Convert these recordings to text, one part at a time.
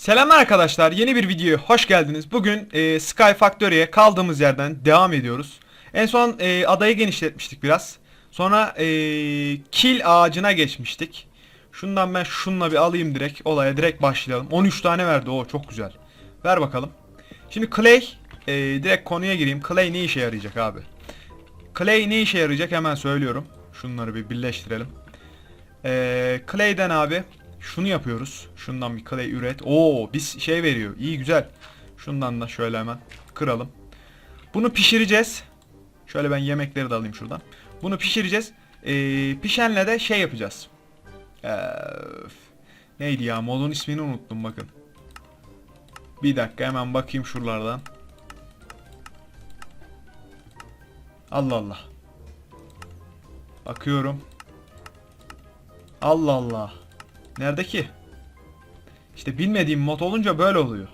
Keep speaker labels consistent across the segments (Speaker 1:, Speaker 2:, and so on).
Speaker 1: Selam arkadaşlar, yeni bir videoya hoş geldiniz. Bugün e, Sky Factory'e kaldığımız yerden devam ediyoruz. En son e, adayı genişletmiştik biraz. Sonra e, kil ağacına geçmiştik. Şundan ben şunla bir alayım direkt. Olaya direkt başlayalım. 13 tane verdi o çok güzel. Ver bakalım. Şimdi Clay, e, direkt konuya gireyim. Clay ne işe yarayacak abi? Clay ne işe yarayacak hemen söylüyorum. Şunları bir birleştirelim. Ee, Clay'den abi şunu yapıyoruz. Şundan bir clay üret. Oo, biz şey veriyor. İyi güzel. Şundan da şöyle hemen kıralım. Bunu pişireceğiz. Şöyle ben yemekleri de alayım şuradan. Bunu pişireceğiz. Ee, pişenle de şey yapacağız. Ee, neydi ya? Modun ismini unuttum bakın. Bir dakika hemen bakayım şuralardan. Allah Allah. Bakıyorum. Allah Allah. Nerede ki? İşte bilmediğim mod olunca böyle oluyor.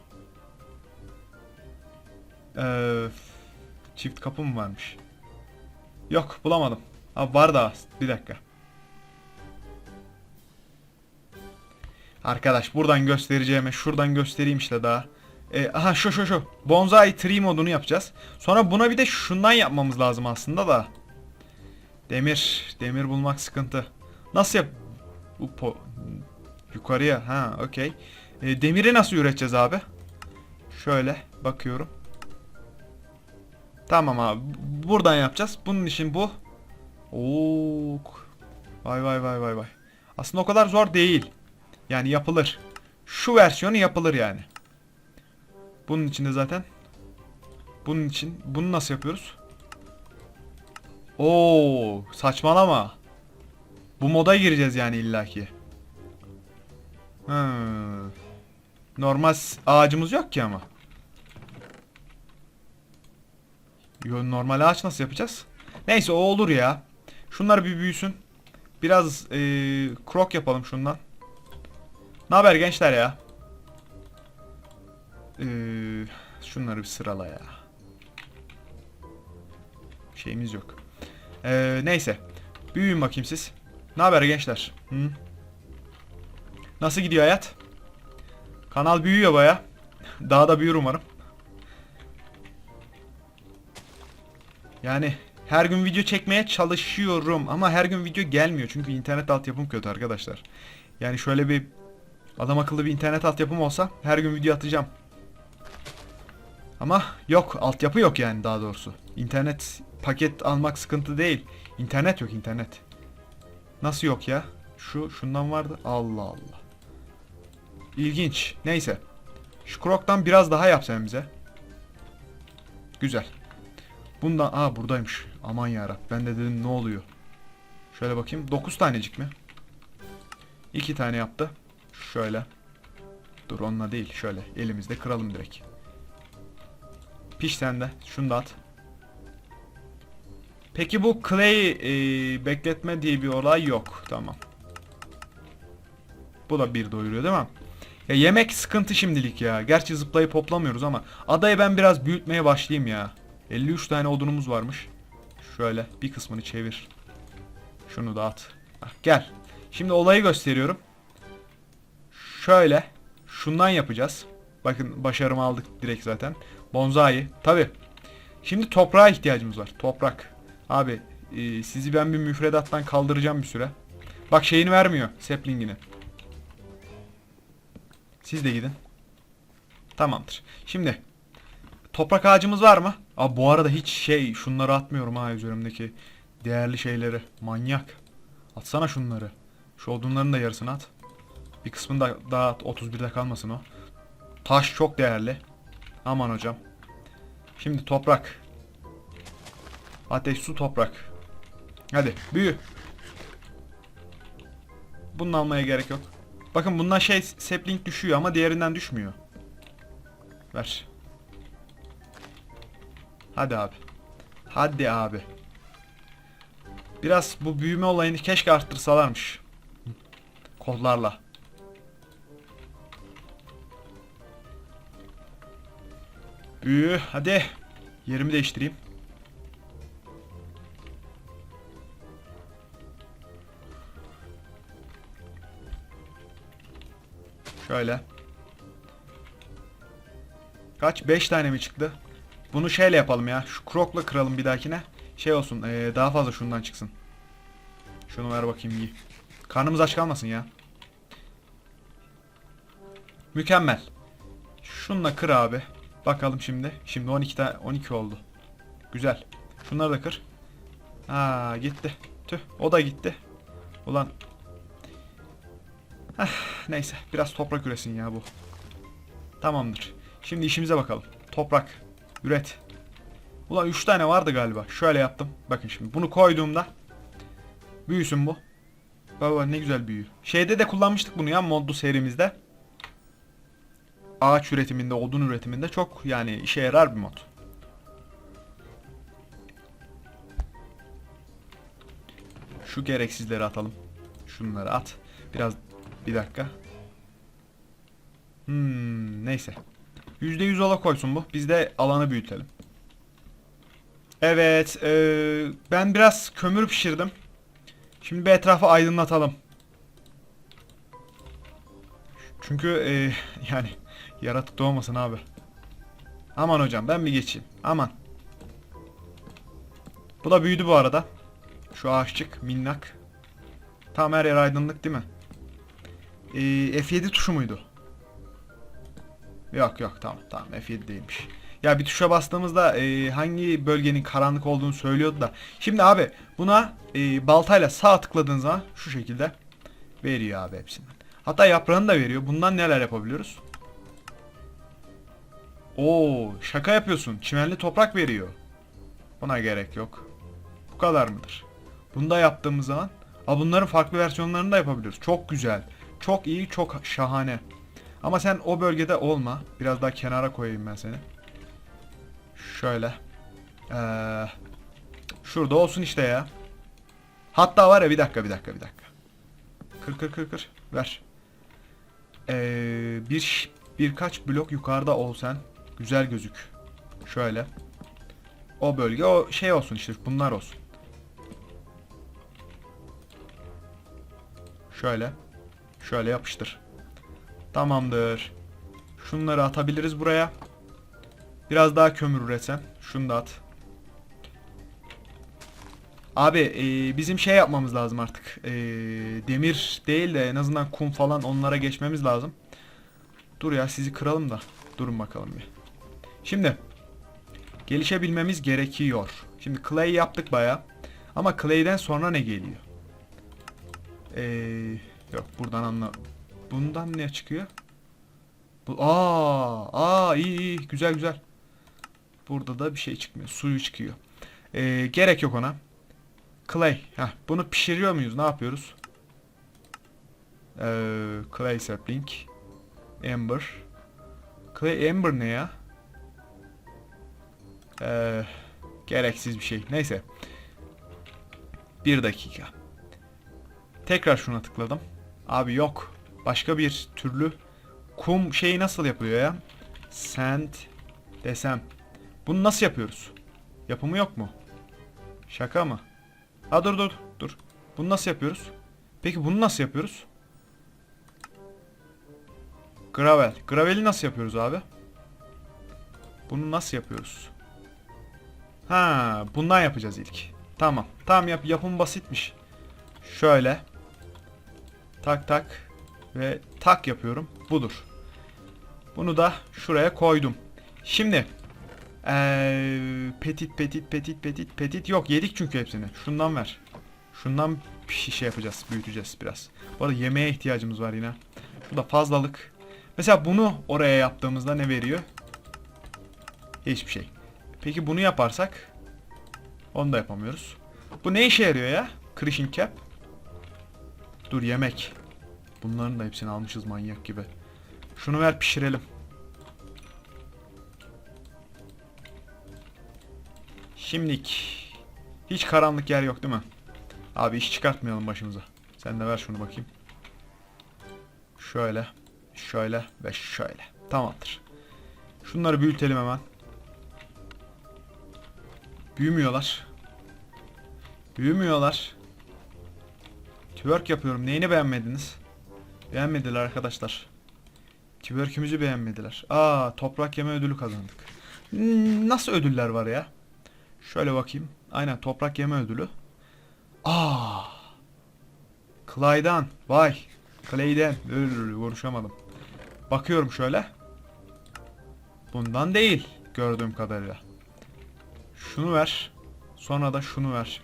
Speaker 1: Ee, çift kapı mı varmış? Yok bulamadım. Ha var da bir dakika. Arkadaş buradan göstereceğime şuradan göstereyim işte daha. Ee, aha şu şu şu. Bonsai tree modunu yapacağız. Sonra buna bir de şundan yapmamız lazım aslında da. Demir. Demir bulmak sıkıntı. Nasıl yap... Bu po... Yukarıya. Ha okey. E, demiri nasıl üreteceğiz abi? Şöyle bakıyorum. Tamam abi. Buradan yapacağız. Bunun için bu. Oo. Vay vay vay vay vay. Aslında o kadar zor değil. Yani yapılır. Şu versiyonu yapılır yani. Bunun içinde zaten. Bunun için. Bunu nasıl yapıyoruz? Oo, saçmalama. Bu moda gireceğiz yani illaki. Normal ağacımız yok ki ama. Yo, normal ağaç nasıl yapacağız? Neyse o olur ya. Şunlar bir büyüsün. Biraz e, krok yapalım şundan. Ne haber gençler ya? Ee, şunları bir sırala ya. Şeyimiz yok. Ee, neyse. Büyüyün bakayım siz. Ne haber gençler? Hı? Nasıl gidiyor hayat? Kanal büyüyor baya. Daha da büyür umarım. Yani her gün video çekmeye çalışıyorum ama her gün video gelmiyor çünkü internet altyapım kötü arkadaşlar. Yani şöyle bir adam akıllı bir internet altyapım olsa her gün video atacağım. Ama yok altyapı yok yani daha doğrusu. İnternet paket almak sıkıntı değil. İnternet yok internet. Nasıl yok ya? Şu şundan vardı. Allah Allah. İlginç. Neyse. Şu kroktan biraz daha yap sen bize. Güzel. Bundan aa buradaymış. Aman yarab. Ben de dedim ne oluyor? Şöyle bakayım. 9 tanecik mi? 2 tane yaptı. Şöyle. Dur onunla değil. Şöyle elimizde kıralım direkt. Piş sen de. Şunu da at. Peki bu clay e, bekletme diye bir olay yok. Tamam. Bu da bir doyuruyor değil mi? Ya yemek sıkıntı şimdilik ya. Gerçi zıplayıp hoplamıyoruz ama adayı ben biraz büyütmeye başlayayım ya. 53 tane odunumuz varmış. Şöyle bir kısmını çevir. Şunu da at. Ah, gel. Şimdi olayı gösteriyorum. Şöyle. Şundan yapacağız. Bakın başarımı aldık direkt zaten. Bonsai. Tabi. Şimdi toprağa ihtiyacımız var. Toprak. Abi e, sizi ben bir müfredattan kaldıracağım bir süre. Bak şeyini vermiyor. Sapling'ini. Siz de gidin. Tamamdır. Şimdi toprak ağacımız var mı? Aa bu arada hiç şey şunları atmıyorum ha üzerimdeki değerli şeyleri. Manyak. Atsana şunları. Şu odunların da yarısını at. Bir kısmını da daha at. 31'de kalmasın o. Taş çok değerli. Aman hocam. Şimdi toprak. Ateş, su, toprak. Hadi büyü. Bunu almaya gerek yok. Bakın bundan şey sapling düşüyor ama diğerinden düşmüyor. Ver. Hadi abi. Hadi abi. Biraz bu büyüme olayını keşke arttırsalarmış. Kollarla. Büyü hadi. Yerimi değiştireyim. Şöyle. Kaç? 5 tane mi çıktı? Bunu şeyle yapalım ya. Şu krokla kıralım bir dahakine. Şey olsun. ee, daha fazla şundan çıksın. Şunu ver bakayım iyi. Karnımız aç kalmasın ya. Mükemmel. Şunla kır abi. Bakalım şimdi. Şimdi 12 tane 12 oldu. Güzel. Şunları da kır. Aa gitti. Tüh o da gitti. Ulan. Heh, neyse biraz toprak üresin ya bu. Tamamdır. Şimdi işimize bakalım. Toprak. Üret. Ulan 3 tane vardı galiba. Şöyle yaptım. Bakın şimdi bunu koyduğumda büyüsün bu. Baba ne güzel büyüyor. Şeyde de kullanmıştık bunu ya modlu serimizde. Ağaç üretiminde, odun üretiminde çok yani işe yarar bir mod. Şu gereksizleri atalım. Şunları at. Biraz bir dakika. Hmm, neyse. %100 ola koysun bu. Biz de alanı büyütelim. Evet, eee, ben biraz kömür pişirdim. Şimdi bir etrafı aydınlatalım. Çünkü eee, yani yaratık doğmasın abi. Aman hocam ben bir geçeyim. Aman. Bu da büyüdü bu arada. Şu ağaççık minnak. Tam her yer aydınlık değil mi? Ee, F7 tuşu muydu? Yok yok tamam tamam F7 değilmiş. Ya bir tuşa bastığımızda e, hangi bölgenin karanlık olduğunu söylüyordu da. Şimdi abi buna e, baltayla sağ tıkladığın zaman şu şekilde veriyor abi hepsinden. Hatta yaprağını da veriyor. Bundan neler yapabiliyoruz? Oo şaka yapıyorsun. Çimenli toprak veriyor. Buna gerek yok. Bu kadar mıdır? Bunu da yaptığımız zaman Aa, bunların farklı versiyonlarını da yapabiliyoruz. Çok güzel. Çok iyi, çok şahane. Ama sen o bölgede olma. Biraz daha kenara koyayım ben seni. Şöyle. Ee, şurada olsun işte ya. Hatta var ya bir dakika bir dakika bir dakika. Kır kır kır kır. Ver. Ee, bir birkaç blok yukarıda ol sen. Güzel gözük. Şöyle. O bölge o şey olsun işte bunlar olsun. Şöyle. Şöyle yapıştır. Tamamdır. Şunları atabiliriz buraya. Biraz daha kömür üretsen. Şunu da at. Abi e, bizim şey yapmamız lazım artık. E, demir değil de en azından kum falan onlara geçmemiz lazım. Dur ya sizi kıralım da. Durun bakalım bir. Şimdi. Gelişebilmemiz gerekiyor. Şimdi clay yaptık baya. Ama clay'den sonra ne geliyor? Ee, yok buradan anla. Bundan ne çıkıyor? Bu aa aa iyi iyi güzel güzel. Burada da bir şey çıkmıyor. Suyu çıkıyor. Ee, gerek yok ona. Clay. Heh, bunu pişiriyor muyuz? Ne yapıyoruz? Ee, clay sapling. Ember. Clay Ember ne ya? Ee, gereksiz bir şey. Neyse. Bir dakika. Tekrar şuna tıkladım. Abi yok. Başka bir türlü kum şeyi nasıl yapılıyor ya? Sand desem. Bunu nasıl yapıyoruz? Yapımı yok mu? Şaka mı? Ha dur dur dur. Bunu nasıl yapıyoruz? Peki bunu nasıl yapıyoruz? Gravel. Gravel'i nasıl yapıyoruz abi? Bunu nasıl yapıyoruz? Ha, bundan yapacağız ilk. Tamam. Tamam yap yapım basitmiş. Şöyle. Tak tak ve tak yapıyorum. Budur. Bunu da şuraya koydum. Şimdi ee, petit petit petit petit petit yok yedik çünkü hepsini. Şundan ver. Şundan bir şey yapacağız, büyüteceğiz biraz. Bu arada yemeğe ihtiyacımız var yine. Bu da fazlalık. Mesela bunu oraya yaptığımızda ne veriyor? Hiçbir şey. Peki bunu yaparsak onu da yapamıyoruz. Bu ne işe yarıyor ya? Crushing cap. Dur yemek. Bunların da hepsini almışız manyak gibi. Şunu ver pişirelim. Şimdilik hiç karanlık yer yok değil mi? Abi iş çıkartmayalım başımıza. Sen de ver şunu bakayım. Şöyle, şöyle ve şöyle. Tamamdır. Şunları büyütelim hemen. Büyümüyorlar. Büyümüyorlar. Twerk yapıyorum. Neyini beğenmediniz? Beğenmediler arkadaşlar. Twerk'ümüzü beğenmediler. Aa toprak yeme ödülü kazandık. Hmm, Nasıl ödüller var ya? Şöyle bakayım. Aynen toprak yeme ödülü. Aa. Clyde'dan. Vay. Clay'den. Konuşamadım. Bakıyorum şöyle. Bundan değil. Gördüğüm kadarıyla. Şunu ver. Sonra da şunu ver.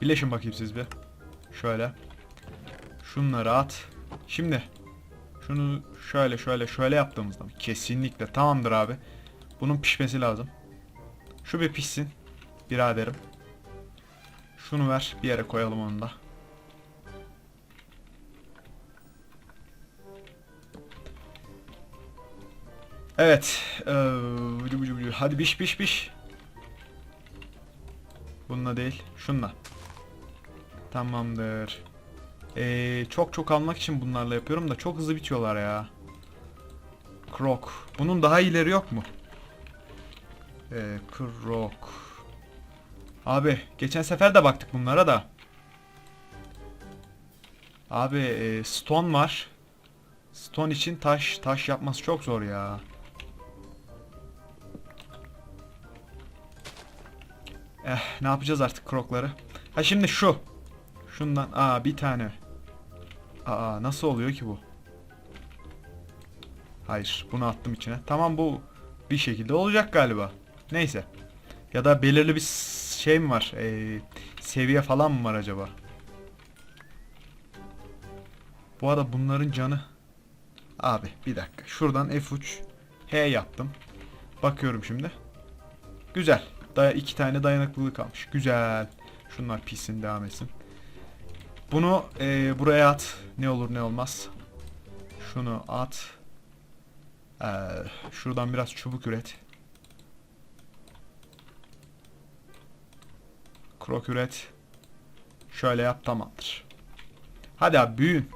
Speaker 1: Birleşin bakayım siz bir. Şöyle. Şunları at. Şimdi. Şunu şöyle şöyle şöyle yaptığımızda mı? Kesinlikle. Tamamdır abi. Bunun pişmesi lazım. Şu bir pişsin. Biraderim. Şunu ver. Bir yere koyalım onu da. Evet. Hadi piş piş piş. Bununla değil. Şunla. Tamamdır. Ee, çok çok almak için bunlarla yapıyorum da çok hızlı bitiyorlar ya. Krok. Bunun daha iyileri yok mu? Ee, krok. Abi geçen sefer de baktık bunlara da. Abi e, stone var. Stone için taş taş yapması çok zor ya. Eh ne yapacağız artık krokları? Ha şimdi şu. Şundan aa bir tane. Aa nasıl oluyor ki bu? Hayır bunu attım içine. Tamam bu bir şekilde olacak galiba. Neyse. Ya da belirli bir şey mi var? Ee, seviye falan mı var acaba? Bu arada bunların canı... Abi bir dakika. Şuradan F3 H yaptım. Bakıyorum şimdi. Güzel. Daya iki tane dayanıklılık kalmış. Güzel. Şunlar pişsin devam etsin. Bunu e, buraya at. Ne olur ne olmaz. Şunu at. Ee, şuradan biraz çubuk üret. Krok üret. Şöyle yap tamamdır. Hadi abi büyüyün.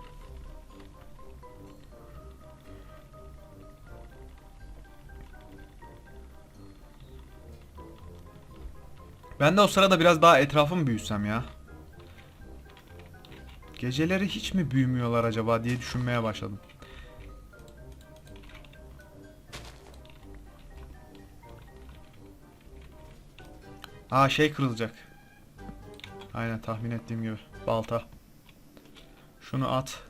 Speaker 1: Ben de o sırada biraz daha etrafımı büyütsem ya. Geceleri hiç mi büyümüyorlar acaba diye düşünmeye başladım. Aa şey kırılacak. Aynen tahmin ettiğim gibi. Balta. Şunu at.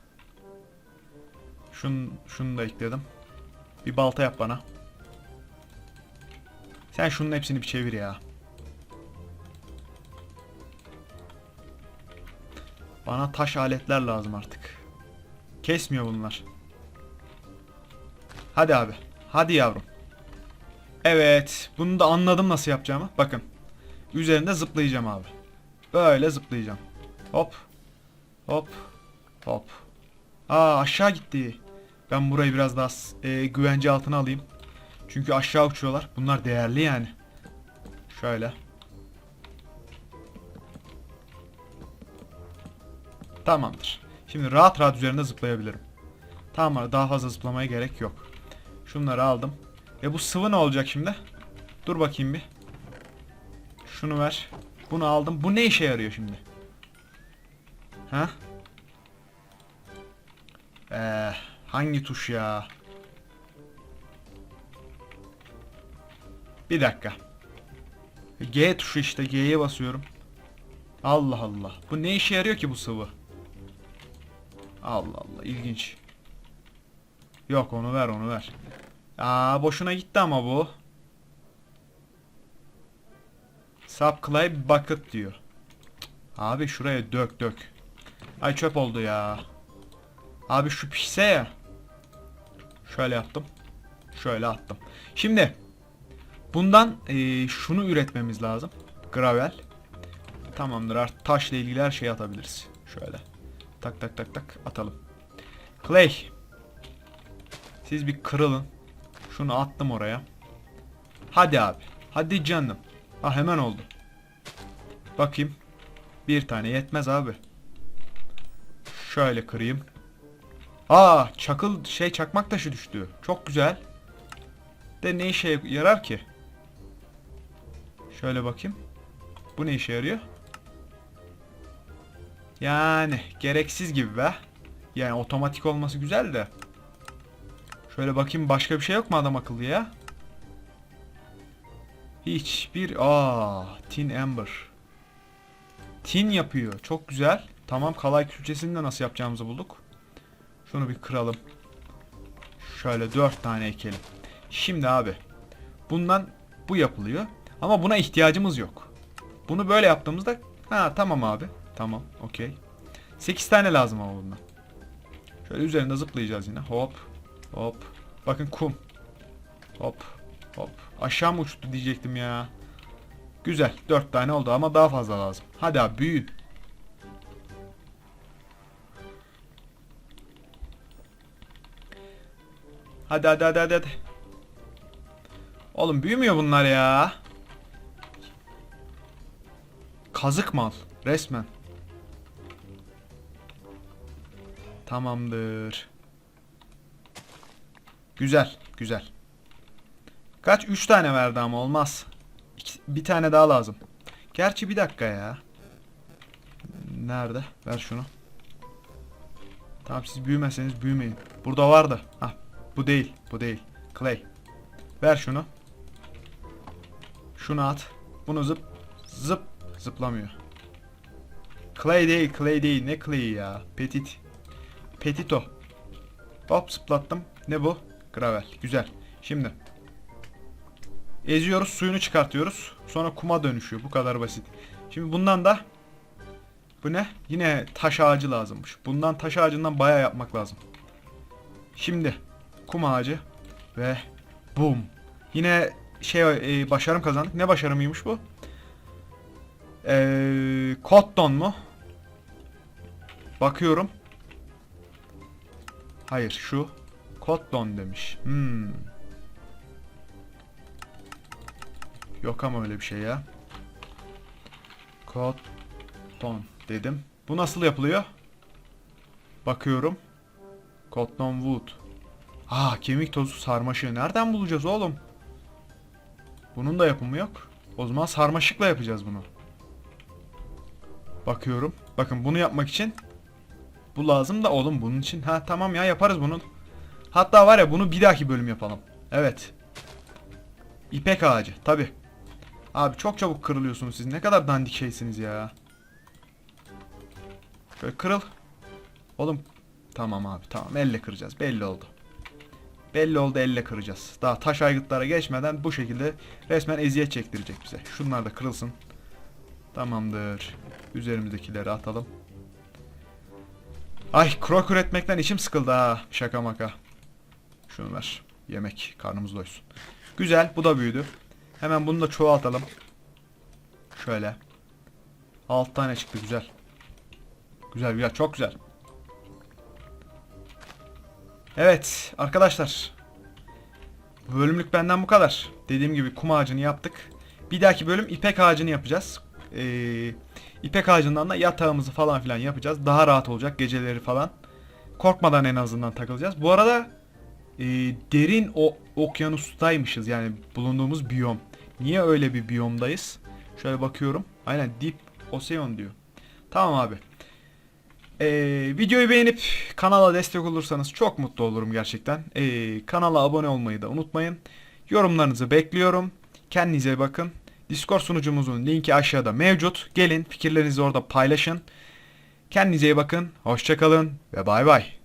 Speaker 1: Şun, şunu da ekledim. Bir balta yap bana. Sen şunun hepsini bir çevir ya. Bana taş aletler lazım artık. Kesmiyor bunlar. Hadi abi. Hadi yavrum. Evet. Bunu da anladım nasıl yapacağımı. Bakın. Üzerinde zıplayacağım abi. Böyle zıplayacağım. Hop. Hop. Hop. Aa aşağı gitti. Ben burayı biraz daha e, güvence altına alayım. Çünkü aşağı uçuyorlar. Bunlar değerli yani. Şöyle. Tamamdır. Şimdi rahat rahat üzerinde zıplayabilirim. Tamam daha fazla zıplamaya gerek yok. Şunları aldım. E bu sıvı ne olacak şimdi? Dur bakayım bir. Şunu ver. Bunu aldım. Bu ne işe yarıyor şimdi? Ha? Ee, hangi tuş ya? Bir dakika. G tuşu işte. G'ye basıyorum. Allah Allah. Bu ne işe yarıyor ki bu sıvı? Allah Allah. ilginç. Yok onu ver onu ver. Aa boşuna gitti ama bu. Subclay bucket diyor. Abi şuraya dök dök. Ay çöp oldu ya. Abi şu pişse ya. Şöyle yaptım. Şöyle attım. Şimdi bundan eee, şunu üretmemiz lazım. Gravel. Tamamdır artık taşla ilgili her şeyi atabiliriz. Şöyle. Tak tak tak tak atalım. Clay. Siz bir kırılın. Şunu attım oraya. Hadi abi. Hadi canım. Ah hemen oldu. Bakayım. Bir tane yetmez abi. Şöyle kırayım. Aa çakıl şey çakmak taşı düştü. Çok güzel. De ne işe yarar ki? Şöyle bakayım. Bu ne işe yarıyor? Yani gereksiz gibi be. Yani otomatik olması güzel de. Şöyle bakayım başka bir şey yok mu adam akıllı ya? Hiçbir... Aa, Tin Ember. Tin yapıyor. Çok güzel. Tamam kalay külçesini de nasıl yapacağımızı bulduk. Şunu bir kıralım. Şöyle dört tane ekelim. Şimdi abi. Bundan bu yapılıyor. Ama buna ihtiyacımız yok. Bunu böyle yaptığımızda ha tamam abi. Tamam. Okey. 8 tane lazım ama bundan. Şöyle üzerinde zıplayacağız yine. Hop. Hop. Bakın kum. Hop. Hop. Aşağı mı uçtu diyecektim ya. Güzel. 4 tane oldu ama daha fazla lazım. Hadi abi büyü. Hadi hadi hadi hadi. hadi. Oğlum büyümüyor bunlar ya. Kazık mal. Resmen. Tamamdır. Güzel. Güzel. Kaç? 3 tane verdi ama olmaz. İki- bir tane daha lazım. Gerçi bir dakika ya. Nerede? Ver şunu. Tamam siz büyümezseniz büyümeyin. Burada vardı. Hah bu değil. Bu değil. Clay. Ver şunu. Şunu at. Bunu zıp zıp zıplamıyor. Clay değil, clay değil. Ne clay ya? Petit. Petito. Hop zıplattım. Ne bu? Gravel. Güzel. Şimdi. Eziyoruz, suyunu çıkartıyoruz. Sonra kuma dönüşüyor. Bu kadar basit. Şimdi bundan da bu ne? Yine taş ağacı lazımmış. Bundan taş ağacından bayağı yapmak lazım. Şimdi kum ağacı ve boom. Yine şey e, başarım kazandık. Ne başarımıymış bu? Eee Cotton mu? Bakıyorum. Hayır şu. Cotton demiş. Hmm. Yok ama öyle bir şey ya. Cotton dedim. Bu nasıl yapılıyor? Bakıyorum. Cotton wood. Aa kemik tozu sarmaşığı. Nereden bulacağız oğlum? Bunun da yapımı yok. O zaman sarmaşıkla yapacağız bunu. Bakıyorum. Bakın bunu yapmak için bu lazım da oğlum bunun için. Ha tamam ya yaparız bunu. Hatta var ya bunu bir dahaki bölüm yapalım. Evet. İpek ağacı tabi. Abi çok çabuk kırılıyorsunuz siz. Ne kadar dandik şeysiniz ya. Şöyle kırıl. Oğlum tamam abi tamam elle kıracağız. Belli oldu. Belli oldu elle kıracağız. Daha taş aygıtlara geçmeden bu şekilde resmen eziyet çektirecek bize. Şunlar da kırılsın. Tamamdır. Üzerimizdekileri atalım. Ay krok üretmekten içim sıkıldı ha. Şaka maka. Şunu ver. Yemek. Karnımız doysun. Güzel. Bu da büyüdü. Hemen bunu da çoğaltalım. Şöyle. 6 tane çıktı. Güzel. Güzel güzel. Çok güzel. Evet arkadaşlar. Bu bölümlük benden bu kadar. Dediğim gibi kum ağacını yaptık. Bir dahaki bölüm ipek ağacını yapacağız. Ee, ipek ağacından da yatağımızı falan filan yapacağız. Daha rahat olacak geceleri falan. Korkmadan en azından takılacağız. Bu arada e, derin o okyanustaymışız yani bulunduğumuz biyom. Niye öyle bir biyomdayız? Şöyle bakıyorum. Aynen Deep Ocean diyor. Tamam abi. Ee, videoyu beğenip kanala destek olursanız çok mutlu olurum gerçekten. Ee, kanala abone olmayı da unutmayın. Yorumlarınızı bekliyorum. Kendinize bakın. Discord sunucumuzun linki aşağıda mevcut. Gelin fikirlerinizi orada paylaşın. Kendinize iyi bakın. Hoşçakalın ve bay bay.